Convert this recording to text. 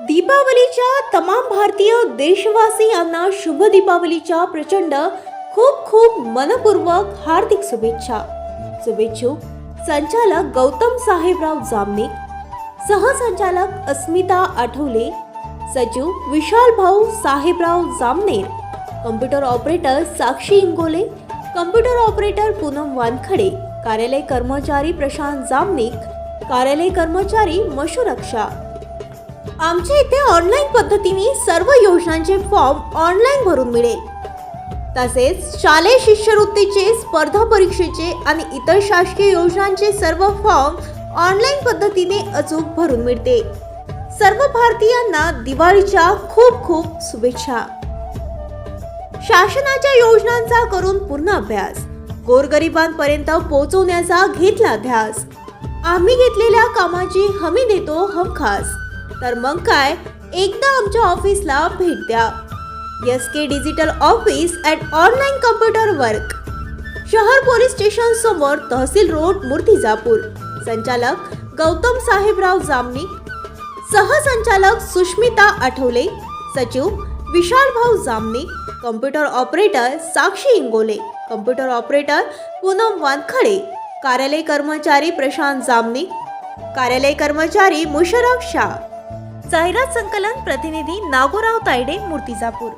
दीपावलीच्या तमाम भारतीय देशवासियांना शुभ दीपावलीच्या प्रचंड खूप खूप मनपूर्वक हार्दिक शुभेच्छा. शुभेच्छुक संचालक गौतम साहेबराव जामनिक सहसंचालक अस्मिता आठवले. सचिव Vishal Bhau Sahebrao Jamner. Computer operator Sakshi Ingole. Computer operator Poonam Wankhade. कार्यालय कर्मचारी प्रशांत जामनिक कार्यालय कर्मचारी मशुरक्षा आमच्या इथे ऑनलाईन पद्धतीने सर्व योजनांचे फॉर्म ऑनलाईन भरून मिळेल. तसेच शालेय शिष्यवृत्तीचे स्पर्धा परीक्षेचे आणि इतर शासकीय योजनांचे सर्व फॉर्म ऑनलाईन पद्धतीने अचूक भरून मिळते. सर्व भारतीयांना दिवाळीच्या खूप खूप शुभेच्छा. शासनाच्या योजनांचा करून पूर्ण अभ्यास गोरगरिबांपर्यंत पोहोचवण्याचा घेतला ध्यास आम्ही घेतलेल्या कामाची हमी देतो हमखास तर मग काय? एकदा आमच्या ऑफिसला भेट द्या. S K digital office at online computer work शहर पोलीस स्टेशन समोर तहसील रोड मूर्तिजापूर. संचालक गौतम साहेबराव जामनिक सहसंचालक सुष्मिता आठवले. सचिव Vishal Bhau Jamnik computer operator Sakshi Ingole. Computer operator Poonam Wankhade. कार्यालय कर्मचारी प्रशांत जामनिक कार्यालय कर्मचारी मुशरफ शाह. जाहिरात संकलन प्रतिनिधी नागोराव तायडे मूर्तिजापूर.